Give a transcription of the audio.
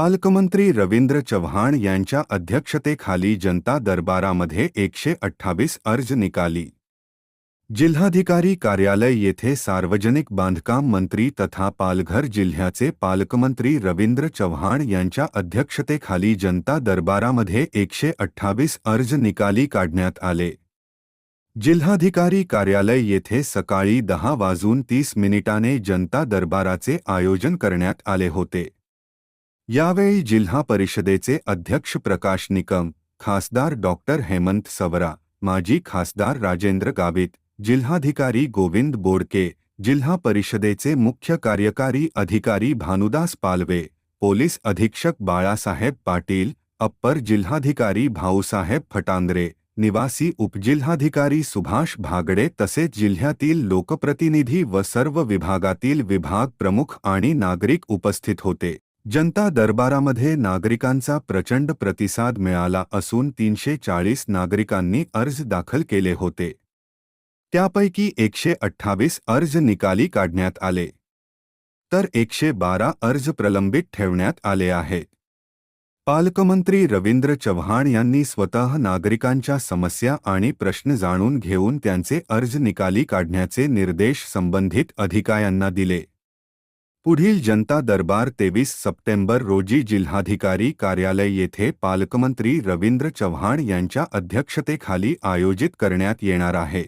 पालकमंत्री रवींद्र चव्हाण यांच्या अध्यक्षतेखाली जनता दरबारामध्ये एकशे अठ्ठावीस अर्ज़ निकाली. जिल्हाधिकारी कार्यालय येथे सार्वजनिक बांधकाम मंत्री तथा पालघर जिल्ह्याचे पालकमंत्री रवींद्र चव्हाण यांच्या अध्यक्षतेखाली जनता दरबारामध्ये एकशे अठ्ठावीस अर्ज़ निकाली काढण्यात आले. जिल्हाधिकारी कार्यालय येथे सकाळी दहा वाजून तीस मिनिटाने जनता दरबाराचे आयोजन करण्यात आले होते. यावेळी जिल्हा परिषदेचे अध्यक्ष प्रकाश निकम, खासदार डॉक्टर हेमंत सवरा, माजी खासदार राजेंद्र गावित, जिल्हाधिकारी गोविंद बोडके, जिल्हा परिषदेचे मुख्य कार्यकारी अधिकारी भानुदास पालवे, पोलीस अधीक्षक बाळासाहेब पाटील, अप्पर जिल्हाधिकारी भाऊसाहेब फटांद्रे, निवासी उपजिल्हाधिकारी सुभाष भागडे तसेच जिल्ह्यातील लोकप्रतिनिधी व सर्व विभागातील विभाग प्रमुख आणि नागरिक उपस्थित होते. जनता दरबारामध्ये नागरिकांचा प्रचंड प्रतिसाद मिळाला असून तीनशे चाळीस नागरिकांनी अर्ज दाखल केले होते. त्यापैकी एकशे अठ्ठावीस अर्ज निकाली काढण्यात आले. तर एकशे बारा अर्ज प्रलंबित ठेवण्यात आले आहेत पालकमंत्री रवींद्र चव्हाण यांनी स्वतः नागरिकांच्या समस्या आणि प्रश्न जाणून घेऊन त्यांचे अर्ज निकाली काढण्याचे निर्देश संबंधित अधिकाऱ्यांना दिले. पुढील जनता दरबार तेवीस सप्टेंबर रोजी जिल्हाधिकारी कार्यालय येथे पालकमंत्री रवींद्र चव्हाण यांच्या अध्यक्षतेखाली आयोजित करण्यात येणार आहे.